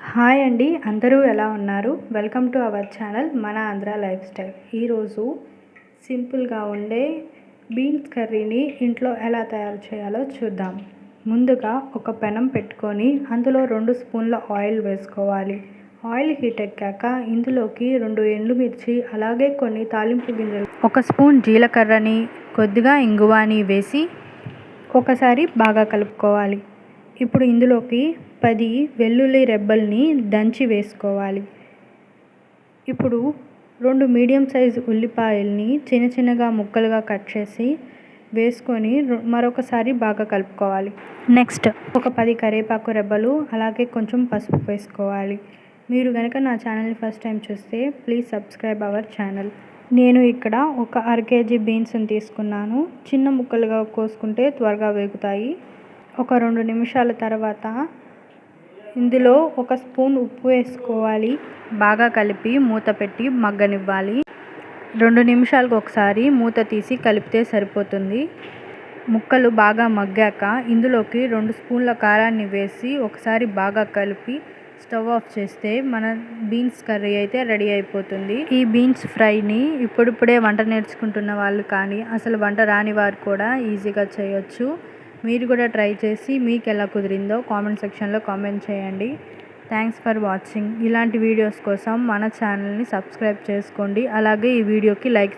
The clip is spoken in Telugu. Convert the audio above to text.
హాయ్ అండి అందరూ ఎలా ఉన్నారు? వెల్కమ్ టు అవర్ ఛానల్ మన ఆంధ్ర లైఫ్ స్టైల్. ఈరోజు సింపుల్గా ఉండే బీన్స్ కర్రీని ఇంట్లో ఎలా తయారు చేయాలో చూద్దాం. ముందుగా ఒక పెనం పెట్టుకొని అందులో రెండు స్పూన్ల ఆయిల్ వేసుకోవాలి. ఆయిల్ హీట్ ఎక్కాక ఇందులోకి రెండు ఎండుమిర్చి అలాగే కొన్ని తాలింపు గింజలు ఒక స్పూన్ జీలకర్రని కొద్దిగా ఇంగువాని వేసి ఒకసారి బాగా కలుపుకోవాలి. ఇప్పుడు ఇందులోకి పది వెల్లుల్లి రెబ్బల్ని దంచి వేసుకోవాలి. ఇప్పుడు రెండు మీడియం సైజ్ ఉల్లిపాయల్ని చిన్న చిన్నగా ముక్కలుగా కట్ చేసి వేసుకొని మరొకసారి బాగా కలుపుకోవాలి. నెక్స్ట్ ఒక పది కరివేపాకు రెబ్బలు అలాగే కొంచెం పసుపు వేసుకోవాలి. మీరు కనుక నా ఛానల్ని ఫస్ట్ టైం చూస్తే ప్లీజ్ సబ్స్క్రైబ్ అవర్ ఛానల్. నేను ఇక్కడ ఒక అర కేజీ బీన్స్ని తీసుకున్నాను. చిన్న ముక్కలుగా కోసుకుంటే త్వరగా వేగుతాయి. ఒక రెండు నిమిషాల తర్వాత ఇందులో ఒక స్పూన్ ఉప్పు వేసుకోవాలి. బాగా కలిపి మూత పెట్టి మగ్గనివ్వాలి. రెండు నిమిషాలకు ఒకసారి మూత తీసి కలిపితే సరిపోతుంది. ముక్కలు బాగా మగ్గాక ఇందులోకి రెండు స్పూన్ల కారాన్ని వేసి ఒకసారి బాగా కలిపి స్టవ్ ఆఫ్ చేస్తే మన బీన్స్ కర్రీ అయితే రెడీ అయిపోతుంది. ఈ బీన్స్ ఫ్రైని ఇప్పుడిప్పుడే వంట నేర్చుకుంటున్న వాళ్ళు కానీ అసలు వంట రాని వారు కూడా ఈజీగా చేయొచ్చు. మీరు కూడా ట్రై చేసి మీకు ఎలా కుదిరిందో కామెంట్ సెక్షన్లో కామెంట్ చేయండి. థ్యాంక్స్ ఫర్ వాచింగ్ ఇలాంటి వీడియోస్ కోసం మన ఛానల్ని సబ్స్క్రైబ్ చేసుకోండి. అలాగే ఈ వీడియోకి లైక్